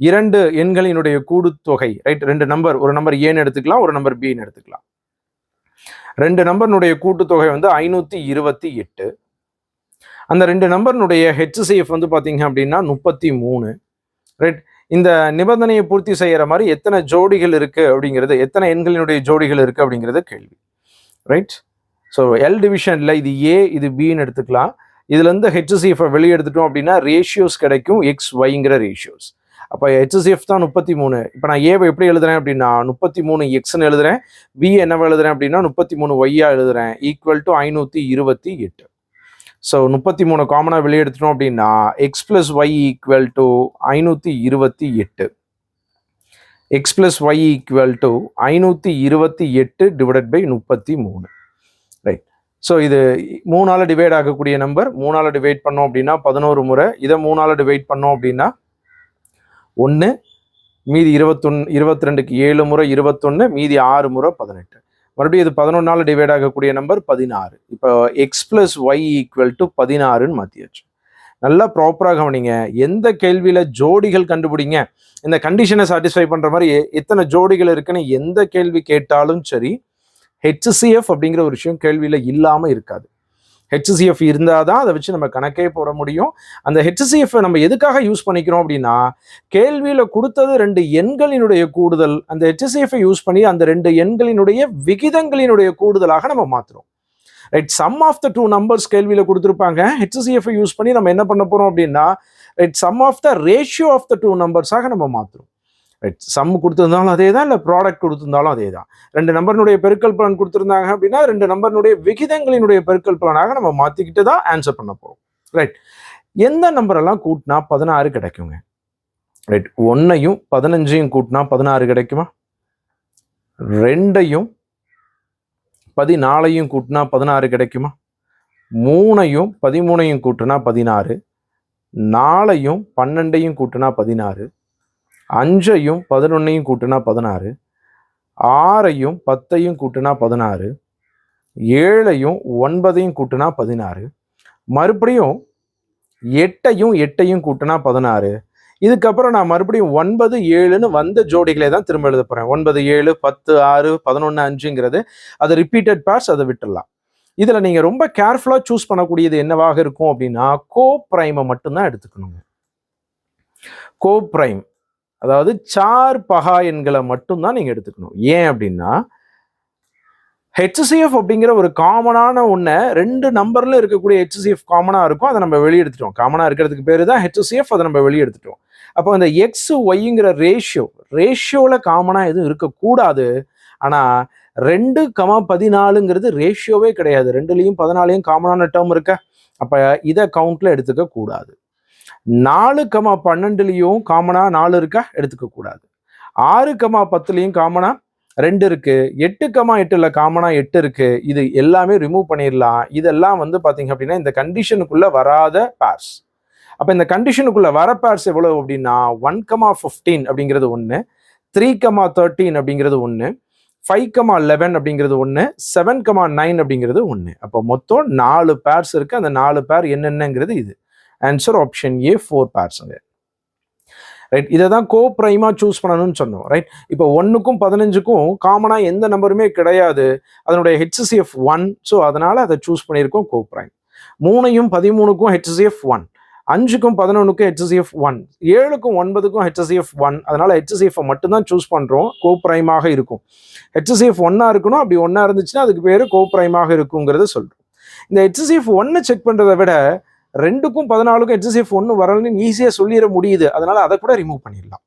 இரண்டு எண்களினுடைய கூடுத்தொகை ரைட் ரெண்டு நம்பர் ஒரு நம்பர் ஏன்னு எடுத்துக்கலாம் ஒரு நம்பர் பின்னு எடுத்துக்கலாம். ரெண்டு நம்பர்னுடைய கூட்டுத்தொகை வந்து ஐநூற்றி இருபத்தி எட்டு. அந்த ரெண்டு நம்பர்னுடைய ஹெச்சிஎஃப் வந்து பார்த்தீங்க அப்படின்னா முப்பத்தி மூணு ரைட் இந்த நிபந்தனையை பூர்த்தி செய்யற மாதிரி எத்தனை ஜோடிகள் இருக்கு அப்படிங்கிறது எத்தனை எண்களினுடைய ஜோடிகள் இருக்கு அப்படிங்கிறது கேள்வி ரைட் ஸோ எல் டிவிஷன்ல இது ஏ இது பின்னு எடுத்துக்கலாம். இதுல இருந்து ஹெச்சிஎஃப் வெளியே எடுத்துட்டோம் அப்படின்னா ரேஷியோஸ் கிடைக்கும் எக்ஸ் ஒய்ங்கிற ரேஷியோஸ் அப்போ ஹெச்எஸ்எஃப் தான் முப்பத்தி மூணு. இப்போ நான் ஏவை எப்படி எழுதுறேன் அப்படின்னா முப்பத்தி மூணு எக்ஸ்னு எழுதுறேன். பி என்னவா எழுதுறேன் அப்படின்னா முப்பத்தி மூணு ஒய்யா எழுதுறேன். ஈக்குவல் டு ஐநூற்றி இருபத்தி எட்டு. ஸோ முப்பத்தி மூணு காமனாக வெளியே எடுத்துட்டோம் அப்படின்னா X plus Y equal to ஐநூற்றி இருபத்தி எட்டு. X plus Y equal to ஐநூற்றி இருபத்தி எட்டு டிவைடட் பை முப்பத்தி மூணு. ரைட் ஸோ இது மூணால் டிவைட் ஆகக்கூடிய நம்பர் மூணால் டிவைட் பண்ணோம் அப்படின்னா பதினோரு முறை. இதை மூணால் டிவைட் பண்ணோம் அப்படின்னா ஒன்று மீதி இருபத்தொன் இருபத்தி ரெண்டுக்கு ஏழு முறை இருபத்தொன்று மீதி ஆறு முறை பதினெட்டு. மறுபடியும் இது பதினொன்றால் டிவைட் ஆகக்கூடிய நம்பர் பதினாறு. இப்போ X plus Y equal to பதினாறுன்னு மாற்றியாச்சு நல்லா ப்ராப்பராக கவனிங்க. எந்த கேள்வியில் ஜோடிகள் கண்டுபிடிங்க? இந்த கண்டிஷனை சாட்டிஸ்ஃபை பண்ணுற மாதிரி எத்தனை ஜோடிகள் இருக்குன்னு எந்த கேள்வி கேட்டாலும் சரி ஹெச்சிஎஃப் அப்படிங்கிற ஒரு விஷயம் கேள்வியில் இல்லாமல் இருக்காது. ஹெச்சிசிஎஃப் இருந்தால் தான் அதை வச்சு நம்ம கணக்கே போட முடியும். அந்த ஹெச்சிசிஎஃப் நம்ம எதுக்காக யூஸ் பண்ணிக்கிறோம் அப்படின்னா கேள்வியில் கொடுத்தது ரெண்டு எண்களினுடைய கூடுதல் அந்த ஹெச்சிஎஃப் யூஸ் பண்ணி அந்த ரெண்டு எண்களினுடைய விகிதங்களினுடைய கூடுதலாக நம்ம மாற்றுறோம் right sum of the two numbers கேள்வியில் கொடுத்துருப்பாங்க. ஹெச்சிஎஃப் யூஸ் பண்ணி நம்ம என்ன பண்ண போகிறோம் அப்படின்னா right sum of the ratio of the two நம்பர்ஸாக நம்ம மாற்றுறோம் சம் கொடுத்துருந்தாலும் அதே தான் இல்லை ப்ராடக்ட் கொடுத்துருந்தாலும் அதே தான் ரெண்டு நம்பர்னுடைய பெருக்கல் பலன் கொடுத்துருந்தாங்க அப்படின்னா ரெண்டு நம்பர்னுடைய விகிதங்களினுடைய பெருக்கல் பலனாக நம்ம மாற்றிக்கிட்டு தான் ஆன்சர் பண்ண போகிறோம் ரைட் எந்த நம்பரெல்லாம் கூட்டினா பதினாறு கிடைக்குங்க? ரைட் ஒன்றையும் பதினஞ்சையும் கூட்டினா பதினாறு கிடைக்குமா? ரெண்டையும் பதினாலையும் கூட்டினா பதினாறு கிடைக்குமா? மூணையும் பதிமூணையும் கூட்டினா பதினாறு. நாலையும் பன்னெண்டையும் கூட்டினா பதினாறு. அஞ்சையும் பதினொன்னையும் கூட்டினா பதினாறு ஆறையும் பத்தையும் கூட்டினா பதினாறு ஏழையும் ஒன்பதையும் கூட்டினா பதினாறு மறுபடியும் எட்டையும் எட்டையும் கூட்டினா பதினாறு. இதுக்கப்புறம் நான் மறுபடியும் ஒன்பது ஏழுன்னு வந்த ஜோடிகளை தான் திரும்ப எழுத போகிறேன் ஒன்பது ஏழு பத்து ஆறு பதினொன்று அஞ்சுங்கிறது அது ரிப்பீட்டட் பேர்ஸ் அதை விட்டுடலாம். இதில் நீங்கள் ரொம்ப கேர்ஃபுல்லாக சூஸ் பண்ணக்கூடியது என்னவாக இருக்கும் அப்படின்னா கோ ப்ரைமை மட்டும்தான் எடுத்துக்கணுங்க. கோ ப்ரைம் அதாவது சார் பகா எண்களை மட்டும்தான் நீங்க எடுத்துக்கணும். ஏன் அப்படின்னா ஹெச்சிஎஃப் அப்படிங்கிற ஒரு காமனான ஒன்றை ரெண்டு நம்பர்ல இருக்கக்கூடிய ஹெச்சிஎஃப் காமனாக இருக்கும். அதை நம்ம வெளியே எடுத்துட்டோம். காமனாக இருக்கிறதுக்கு பேர் தான் ஹெச்சிஎஃப் அதை நம்ம வெளியே எடுத்துட்டோம். அப்போ இந்த எக்ஸ் ஒய்ங்கிற ரேஷியோ ரேஷியோவில் காமனாக எதுவும் இருக்கக்கூடாது. ஆனால் ரெண்டு கம பதினாலுங்கிறது ரேஷியோவே கிடையாது. ரெண்டுலேயும் பதினாலையும் காமனான டேர்ம் இருக்க? அப்போ இதை கவுண்டில் எடுத்துக்க கூடாது. நாலு கமா பன்னெண்டுலேயும் காமனாக நாலு இருக்கா? எடுத்துக்கக்கூடாது ஆறு கமா பத்துலேயும் காமனாக ரெண்டு இருக்கு. எட்டு கமா எட்டுல காமனா எட்டு இருக்கு. இது எல்லாமே ரிமூவ் பண்ணிடலாம். இதெல்லாம் வந்து பாத்தீங்க அப்படின்னா இந்த கண்டிஷனுக்குள்ள வராத பேர்ஸ் அப்ப இந்த கண்டிஷனுக்குள்ள வர பேர்ஸ் எவ்வளவு அப்படின்னா ஒன் கமா ஃபிஃப்டீன் அப்படிங்கிறது ஒன்று த்ரீ கமா தேர்ட்டீன் அப்படிங்கிறது ஒன்று ஃபைவ் கமா லெவன் அப்படிங்கிறது ஒன்று செவன் கமா நைன் அப்படிங்கிறது ஒன்று அப்போ மொத்தம் நாலு பேர்ஸ் இருக்கு. அந்த நாலு பேர் என்னென்னங்கிறது இது. ஆன்சர் ஆப்ஷன் ஏ ஃபோர் பேர்ஸுங்க ரைட் இதை தான் கோ ப்ரைமா சூஸ் பண்ணணும்னு சொன்னோம். ரைட் இப்போ ஒன்றுக்கும் பதினஞ்சுக்கும் காமனாக எந்த நம்பருமே கிடையாது. அதனுடைய ஹெச்சிஎஃப் ஒன் ஸோ அதனால் அதை சூஸ் பண்ணியிருக்கோம் கோ ப்ரைம் மூணையும் பதிமூணுக்கும் ஹெச்சிஎஃப் ஒன் அஞ்சுக்கும் பதினொன்றுக்கும் ஹெச்சிஎஃப் ஒன் ஏழுக்கும் ஒன்பதுக்கும் ஹெச்சிஎஃப் ஒன் அதனால் ஹெச்சிஎஃப் மட்டும்தான் சூஸ் பண்ணுறோம் கோ ப்ரைமாக இருக்கும். ஹெச்சிஎஃப் ஒன்னாக இருக்கணும். அப்படி ஒன்றா இருந்துச்சுன்னா அதுக்கு பேர் கோ ப்ரைமாக இருக்குங்கிறத சொல்கிறோம் இந்த ஹெச்சிஎஃப் ஒன்னை செக் பண்ணுறதை விட ரெண்டுக்கும் பதினாலுக்கும் ஹெச்சிஎஃப் ஒன்று வரலன்னு ஈஸியாக சொல்லிட முடியுது. அதனால் அதை கூட ரிமூவ் பண்ணிடலாம்.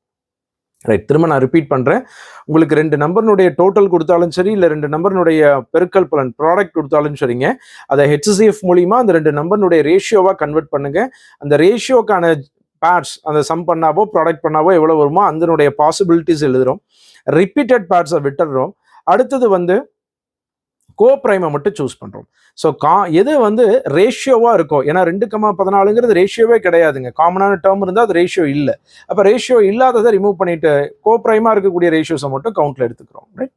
ரைட் திரும்ப நான் ரிப்பீட் பண்ணுறேன் உங்களுக்கு ரெண்டு நம்பர்னுடைய டோட்டல் கொடுத்தாலும் சரி இல்லை ரெண்டு நம்பர்னுடைய பெருக்கல் பலன் ப்ராடக்ட் கொடுத்தாலும் சரிங்க. அதை ஹெச்சிஎஃப் மூலிமா அந்த ரெண்டு நம்பர்னுடைய ரேஷியோவாக கன்வெர்ட் பண்ணுங்கள் அந்த ரேஷியோக்கான பேட்ஸ் அந்த சம் பண்ணாவோ ப்ராடக்ட் பண்ணாவோ எவ்வளோ வருமோ அதனுடைய பாசிபிலிட்டிஸ் எழுதுறோம். ரிப்பீட்டட் பேட்ஸை விட்டுடுறோம் அடுத்தது வந்து கோ ப்ரைமை மட்டும் சூஸ் பண்ணுறோம் ஸோ கா எது வந்து ரேஷியோவாக இருக்கும் ஏன்னா ரெண்டு கம்மா பதினாலுங்கிறது ரேஷியோவே கிடையாதுங்க. காமனான டேர்ம் இருந்தால் அது ரேஷியோ இல்லை. அப்போ ரேஷியோ இல்லாததை ரிமூவ் பண்ணிட்டு கோ ப்ரைமாக இருக்கக்கூடிய ரேஷியோஸை மட்டும் கவுண்டில் எடுத்துக்கிறோம். ரைட்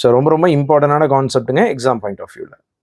ஸோ ரொம்ப ரொம்ப இம்பார்ட்டண்டான கான்செப்ட்டுங்க எக்ஸாம் பாயிண்ட் ஆஃப் வியூவில்